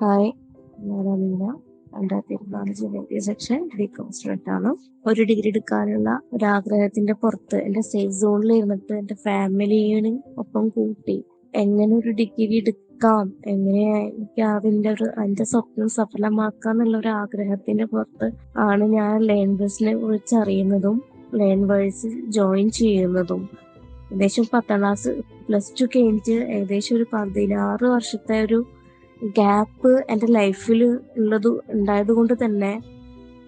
Hi. ഞാൻ ഒരു degree എടുക്കാനുള്ള ഒരാഗ്രഹത്തിന്റെ പുറത്ത് എന്റെ സേഫ് സോണിൽ ഇരുന്നിട്ട് എന്റെ ഫാമിലിയും ഒപ്പം കൂട്ടി എങ്ങനെ ഒരു ഡിഗ്രി എടുക്കാം എങ്ങനെ എനിക്ക് ഒരു അതിന്റെ സ്വപ്നം സഫലമാക്കാം എന്നുള്ള ഒരു ആഗ്രഹത്തിന്റെ പുറത്ത് ആണ് ഞാൻ ലേൺ കുറിച്ച് അറിയുന്നതും ലേൺ വേഴ്സ് ജോയിൻ ചെയ്യുന്നതും. ഏകദേശം പത്താം ക്ലാസ് പ്ലസ് ടു കഴിഞ്ഞിട്ട് ഏകദേശം ഒരു പതിനാറ് വർഷത്തെ ഒരു ഗ്യാപ്പ് എന്റെ ലൈഫിൽ ഉള്ളത് ഉണ്ടായത് കൊണ്ട് തന്നെ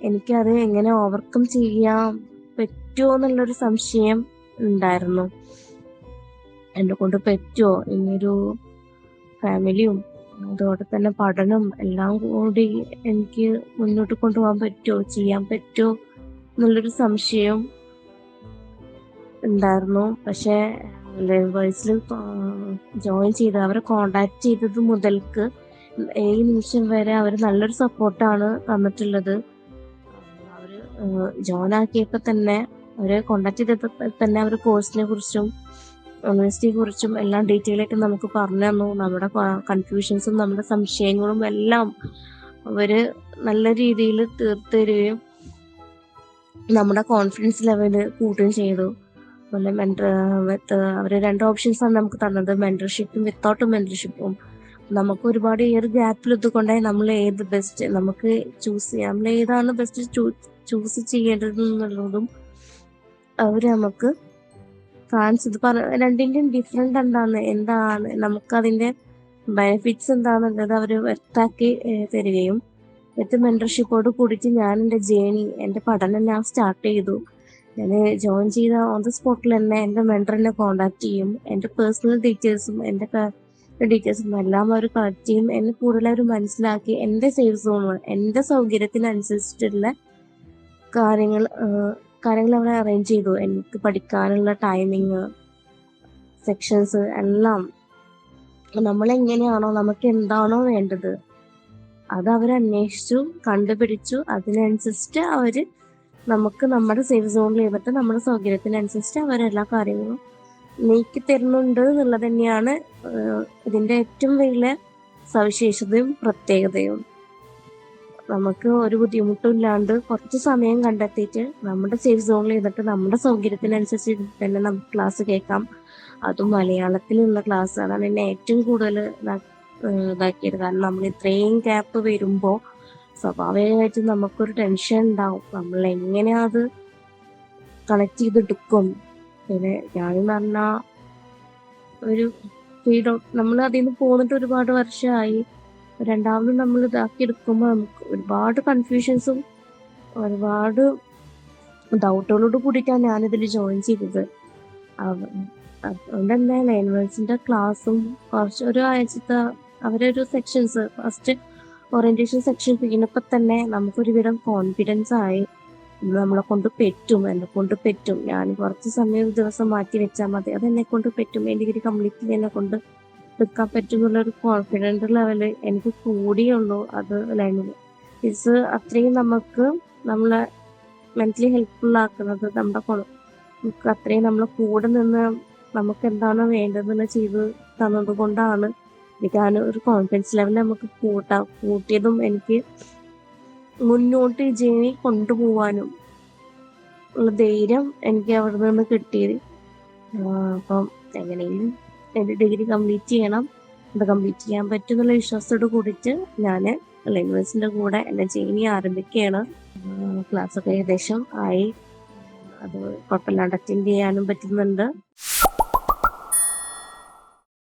എനിക്കത് എങ്ങനെ ഓവർകം ചെയ്യാൻ പറ്റുമോ എന്നുള്ളൊരു സംശയം ഉണ്ടായിരുന്നു. എന്നെ കൊണ്ട് പറ്റുമോ ഇനിയൊരു ഫാമിലിയും അതോടെ തന്നെ പഠനം എല്ലാം കൂടി എനിക്ക് മുന്നോട്ട് കൊണ്ടുപോകാൻ പറ്റുമോ ചെയ്യാൻ പറ്റുമോ എന്നുള്ളൊരു സംശയം ഉണ്ടായിരുന്നു. പക്ഷേ ലേബേഴ്സിൽ ജോയിൻ ചെയ്ത് അവരെ കോണ്ടാക്ട് ചെയ്തത് മുതൽക്ക് ഈ നിമിഷം വരെ അവർ നല്ലൊരു സപ്പോർട്ടാണ് തന്നിട്ടുള്ളത്. അവർ ജോയിൻ ആക്കിയപ്പോൾ തന്നെ അവരെ കോണ്ടാക്ട് ചെയ്തപ്പോൾ തന്നെ അവർ കോഴ്സിനെ കുറിച്ചും യൂണിവേഴ്സിറ്റിയെ കുറിച്ചും എല്ലാം ഡീറ്റെയിൽ ആയിട്ട് നമുക്ക് പറഞ്ഞു തന്നു. നമ്മുടെ കൺഫ്യൂഷൻസും നമ്മുടെ സംശയങ്ങളും എല്ലാം അവർ നല്ല രീതിയിൽ തീർത്തു നമ്മുടെ കോൺഫിഡൻസ് ലെവൽ കൂട്ടുകയും ചെയ്തു. അതുപോലെ മെന്റർ വിത്ത് അവർ രണ്ട് ഓപ്ഷൻസ് ആണ് നമുക്ക് തന്നത്. മെന്റർഷിപ്പും വിത്തൗട്ട് മെന്റർഷിപ്പും നമുക്ക് ഒരുപാട് ഈ ഒരു ഗ്യാപ്പിൽ എത്തിക്കൊണ്ടായി നമ്മൾ ഏത് ബെസ്റ്റ് നമുക്ക് ചൂസ് ചെയ്യാം. നമ്മൾ ഏതാണ് ബെസ്റ്റ് ചൂസ് ചെയ്യേണ്ടത് എന്നുള്ളതും അവർ നമുക്ക് കാണിച്ചത് പറ രണ്ടിന്റെയും ഡിഫറെന്റ് എന്താണ് എന്താണ് നമുക്കതിന്റെ ബെനിഫിറ്റ്സ് എന്താണെന്നുള്ളത് അവർ വ്യക്താക്കി തരികയും. വിത്ത് മെന്റർഷിപ്പോട് കൂടിയിട്ട് ഞാൻ എന്റെ ജേണി എന്റെ പഠനം ഞാൻ സ്റ്റാർട്ട് ചെയ്തു. ഞാൻ ജോയിൻ ചെയ്ത ഓൺ ദ സ്പോട്ടിൽ തന്നെ എന്റെ മെന്ററിനെ കോണ്ടാക്ട് ചെയ്യും. എന്റെ പേഴ്സണൽ ഡീറ്റെയിൽസും എന്റെ ഡീറ്റെയിൽസും എല്ലാം അവർ കളക്ട് ചെയ്യും. എന്നെ കൂടുതൽ അവർ മനസ്സിലാക്കി എന്റെ സേഫ് സോണുകൾ എന്റെ സൗകര്യത്തിനനുസരിച്ചിട്ടുള്ള കാര്യങ്ങൾ കാര്യങ്ങൾ അവർ അറേഞ്ച് ചെയ്തു. എനിക്ക് പഠിക്കാനുള്ള ടൈമിങ് സെക്ഷൻസ് എല്ലാം. നമ്മൾ എങ്ങനെയാണോ നമുക്ക് എന്താണോ വേണ്ടത് അത് അവർ അന്വേഷിച്ചു കണ്ടുപിടിച്ചു. അതിനനുസരിച്ചിട്ട് അവർ നമുക്ക് നമ്മുടെ സേഫ് സോണിൽ ഇരുന്നിട്ട് നമ്മുടെ സൗകര്യത്തിനനുസരിച്ച് അവരെല്ലാ കാര്യങ്ങളും നീക്കി തരുന്നുണ്ട് എന്നുള്ളത് തന്നെയാണ് ഇതിന്റെ ഏറ്റവും വലിയ സവിശേഷതയും പ്രത്യേകതയും. നമുക്ക് ഒരു ബുദ്ധിമുട്ടും ഇല്ലാണ്ട് കുറച്ച് സമയം കണ്ടെത്തിയിട്ട് നമ്മുടെ സേഫ് സോണിൽ ഇരുന്നിട്ട് നമ്മുടെ സൗകര്യത്തിനനുസരിച്ച് തന്നെ നമുക്ക് ക്ലാസ് കേൾക്കാം. അതും മലയാളത്തിലുള്ള ക്ലാസ് ആണ്. എന്നെ ഏറ്റവും കൂടുതൽ ഇതാക്കിയത്. കാരണം നമ്മൾ ഇത്രയും ഗ്യാപ്പ് വരുമ്പോൾ സ്വാഭാവികമായിട്ടും നമുക്കൊരു ടെൻഷൻ ഉണ്ടാവും. നമ്മൾ എങ്ങനെയാ അത് കണക്ട് ചെയ്തെടുക്കും? പിന്നെ ഞാൻ പറഞ്ഞ ഒരു ഫ്രീഡം നമ്മൾ അതിൽ നിന്ന് പോന്നിട്ട് ഒരുപാട് വർഷമായി രണ്ടാമതും നമ്മൾ ഇതാക്കി എടുക്കുമ്പോൾ നമുക്ക് ഒരുപാട് കൺഫ്യൂഷൻസും ഒരുപാട് ഡൗട്ടുകളോട് കൂടിയിട്ടാണ് ഞാനിതിൽ ജോയിൻ ചെയ്തത്. അതുകൊണ്ട് തന്നെ ലാംഗ്വേജിന്റെ ക്ലാസ്സും കുറച്ച് ഒരു ആഴ്ചത്തെ അവരൊരു സെക്ഷൻസ് ഫസ്റ്റ് ഓറിയന്റേഷൻ സെക്ഷൻ കഴിഞ്ഞപ്പോൾ തന്നെ നമുക്കൊരുവിധം കോൺഫിഡൻസ് ആയി നമ്മളെ കൊണ്ട് പറ്റും എന്നെ കൊണ്ട് പറ്റും. ഞാൻ കുറച്ച് സമയം ഒരു ദിവസം മാറ്റി വെച്ചാൽ മതി. അത് എന്നെ കൊണ്ട് പറ്റും. എന്റെ ഡിഗ്രി കംപ്ലീറ്റ് എന്നെ കൊണ്ട് എടുക്കാൻ പറ്റും എന്നുള്ളൊരു കോൺഫിഡൻസ് ലെവൽ എനിക്ക് കൂടിയുള്ളൂ. അത് ലൈനിൽ ഇസ് അത്രയും നമുക്ക് നമ്മളെ മെന്റലി ഹെൽപ്ഫുൾ ആക്കുന്നത് നമ്മുടെ നമുക്ക് അത്രയും നമ്മളെ കൂടെ നിന്ന് നമുക്ക് എന്താണോ വേണ്ടതെന്ന് ചെയ്ത് തന്നത് കൊണ്ടാണ് എനിക്ക് ആ ഒരു കോൺഫിഡൻസ് ലെവൽ നമുക്ക് കൂട്ടാം കൂട്ടിയതും എനിക്ക് മുന്നോട്ട് ജേണി കൊണ്ടുപോവാനും ഉള്ള ധൈര്യം എനിക്ക് അവിടെ നിന്ന് കിട്ടിയത്. അപ്പം എങ്ങനെയും എന്റെ ഡിഗ്രി കംപ്ലീറ്റ് ചെയ്യണം. അത് കംപ്ലീറ്റ് ചെയ്യാൻ പറ്റും എന്നുള്ള വിശ്വാസത്തോട് കൂടിയിട്ട് ഞാൻ യൂണിവേഴ്സിന്റെ കൂടെ എന്റെ ജേണി ആരംഭിക്കുകയാണ്. ക്ലാസ്സൊക്കെ ഏകദേശം ആയി. അത് കുഴപ്പമില്ലാണ്ട് അറ്റൻഡ് ചെയ്യാനും പറ്റുന്നുണ്ട്.